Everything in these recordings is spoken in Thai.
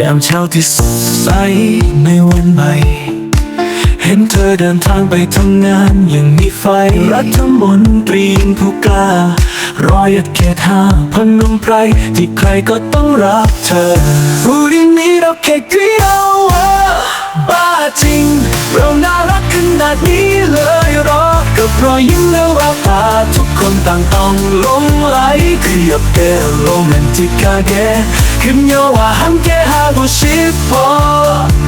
ยามเช้าที่สดใสในวันใหม่ เห็นเธอเดินทางไปทำงานอย่างมีไฟ รัฐมนตรีผู้กล้า รอยยัดเขตห้าพนมไพรที่ใครก็ต้องรักเธอผู้ดีนี้เราแค่เกลียวะบ้าจริง เราน่ารักขนาดนี้เลยรอกับรอยยิ้มและแววตาทุก คนต่างต้องลงไหลคืออยากเกโรแมนติกาเกคือเยว่าห้ามแกหาบุชิปพอ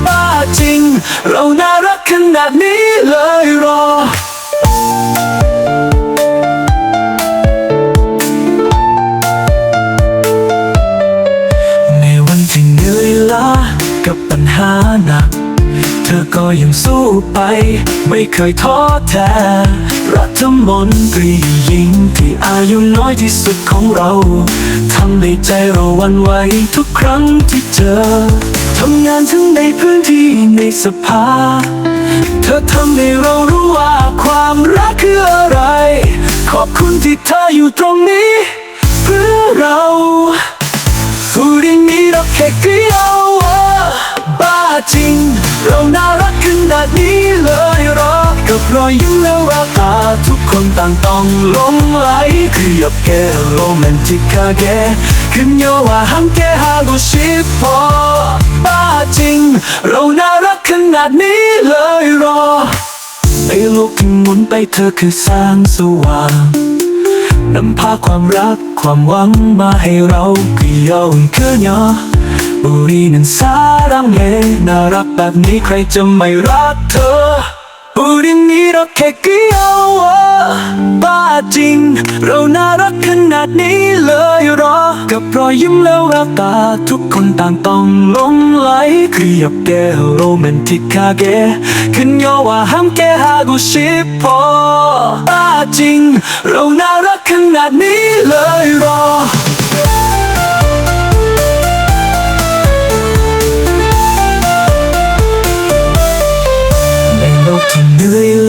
บ้าจริง เราน่ารักขนาดนี้เลยรอในวันที่เหนื่อยล้ากับปัญหาหนัก เธอก็ยังสู้ไป ไม่เคยท้อแท้รัฐมนตรีหญิงที่อายุน้อยที่สุดของเราทำให้ใจเราวันไหวทุกครั้งที่เจอทำงานทั้งในพื้นที่ในสภา เธอทำให้เรารู้ว่าความรักคืออะไร ขอบคุณที่เธออยู่ตรงนี้ เพื่อเราพูดอย่างนี้เราแค่เกลียว กับรอยยิ้มและแววตาทุกคนต่างต้องหลงไหลคืออยากแกโรแมนติกาแกคือเยว่าห้ามแกฮาโกชิปพอบ้าจริง เราน่ารักขนาดนี้เลยรอในโลกที่หมุนไปเธอคือแสงสว่างนำพาความรักความหวังมาให้เราเกี่ยวคืนยอบุรีนั้นสารังเงน่ารักแบบนี้ใครจะไม่รักเธอ บุรีนี้เราแค่เกี่ยวอะบ้าจริงเราน่ารักขนาดนี้เลยเหรอกับรอยยิ้มและแววตาทุกคนต่า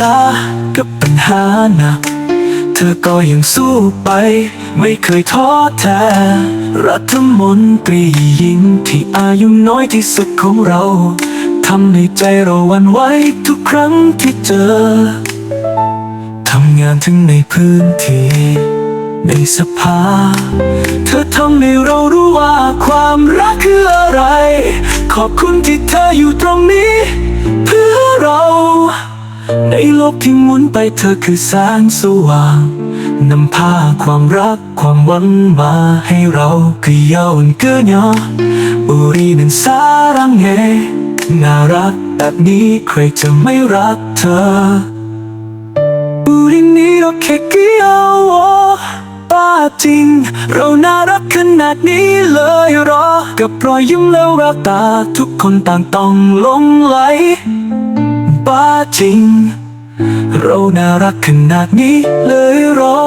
ล้ากับปัญหาหนัก เธอก็ยังสู้ไป ไม่เคยท้อแท้ รัฐมนตรีหญิงที่อายุน้อยที่สุดของเราทำให้ใจเราหวันไหวทุกครั้งที่เจอ ทำงานถึงในพื้นที่ ในสภา เธอทำให้เรารู้ว่าความรักคืออะไร ขอบคุณที่เธออยู่ตรงนี้ เพื่อเรา ในโลกที่หมุนไปเธอคือแสงสว่างนำพาความรักความหวังมาให้เราคือเยาวนเกินยอบุรีนั้นสารังเฮน่ารักแบบนี้ใครจะไม่รักเธอบุรีนี้เราแค่เกี่ยวบ้าจริง เราน่ารักขนาดนี้เลยรอ กับรอยยิ้มและแววตาทุกคนต่างต้องหลงไหล บ้าจริง เราน่ารักขนาดนี้เลยรอ